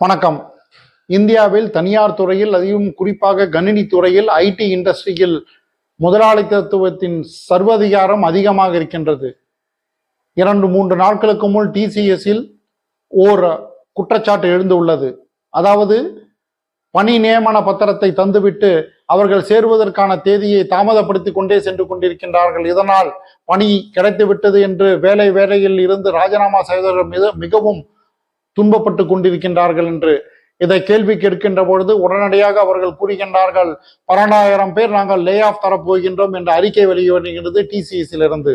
வணக்கம். இந்தியாவில் தனியார் துறையில் அதிகம் குறிப்பாக கணினி துறையில் ஐடி இண்டஸ்ட்ரியில் முதலாளித்துவத்தின் சர்வதிகாரம் அதிகமாக இருக்கின்றது. இரண்டு மூன்று நாட்களுக்கு முன் டிசிஎஸ்ஸில் ஓர் குற்றச்சாட்டு எழுந்துள்ளது. அதாவது பணி நியமன பத்திரத்தை தந்துவிட்டு அவர்கள் சேருவதற்கான தேதியை தாமதப்படுத்தி கொண்டே சென்று கொண்டிருக்கின்றார்கள். இதனால் பணி கிடைத்து விட்டது என்று வேலை வேலையில் இருந்து ராஜினாமா செய்தவர்கள் மிக மிகவும் துன்பப்பட்டு கொண்டிருக்கின்றார்கள் என்று இதை கேள்வி கேட்கின்ற பொழுது உடனடியாக அவர்கள் கூறுகின்றார்கள் பன்னெண்டாயிரம் பேர் நாங்கள் லே ஆஃப் தரப்போகின்றோம் என்ற அறிக்கை வெளிவருகிறது டிசிஎஸ்லிருந்து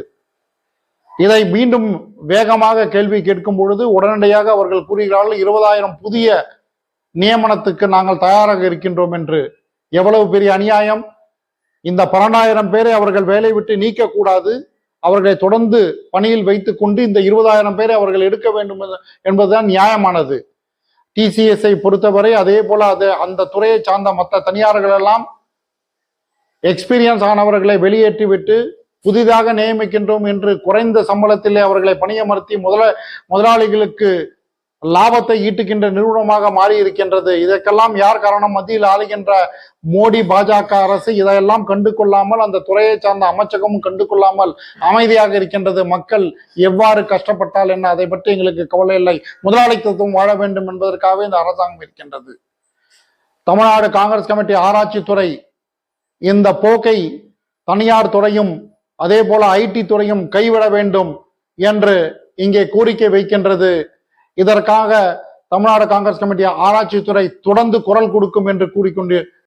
இதை மீண்டும் வேகமாக கேள்வி கேட்கும் பொழுது உடனடியாக அவர்கள் கூறுகிறார்கள் இருபதாயிரம் புதிய நியமனத்துக்கு நாங்கள் தயாராக இருக்கின்றோம் என்று. எவ்வளவு பெரிய அநியாயம். இந்த பன்னெண்டாயிரம் பேரை அவர்கள் வேலை விட்டு நீக்கக்கூடாது. அவர்களை தொடர்ந்து பணியில் வைத்து கொண்டு இந்த இருபதாயிரம் பேரை அவர்கள் எடுக்க வேண்டும் என்பதுதான் நியாயமானது. டிசிஎஸ்ஐ பொறுத்தவரை அதே போல அது அந்த துறையை சார்ந்த மற்ற தனியார்கள் எல்லாம் எக்ஸ்பீரியன்ஸ் ஆனவர்களை வெளியேற்றிவிட்டு புதிதாக நியமிக்கின்றோம் என்று குறைந்த சம்பளத்திலே அவர்களை பணியமர்த்தி முதல முதலாளிகளுக்கு லாபத்தை ஈட்டுகின்ற நிறுவனமாக மாறி இருக்கின்றது இதற்கெல்லாம் யார் காரணம்? மத்தியில் ஆளுகின்ற மோடி பாஜக அரசு இதையெல்லாம் கண்டு கொள்ளாமல் அந்த துறையை சார்ந்த அமைச்சகமும் கண்டு கொள்ளாமல் அமைதியாக இருக்கின்றது. மக்கள் எவ்வாறு கஷ்டப்பட்டால் என்ன? அதை பற்றி எங்களுக்கு கவலை இல்லை. முதலாளித்துவம் வாழ வேண்டும் என்பதற்காகவே இந்த அரசாங்கம் இருக்கின்றது. தமிழ்நாடு காங்கிரஸ் கமிட்டி ஆராய்ச்சி துறை இந்த போக்கை தனியார் துறையும் அதே போல ஐடி துறையும் கைவிட வேண்டும் என்று இங்கே கோரிக்கை வைக்கின்றது. இதற்காக தமிழ்நாடு காங்கிரஸ் கமிட்டி ஆராய்ச்சித்துறை தொடர்ந்து குரல் கொடுக்கும் என்று கூறிக்கொண்டு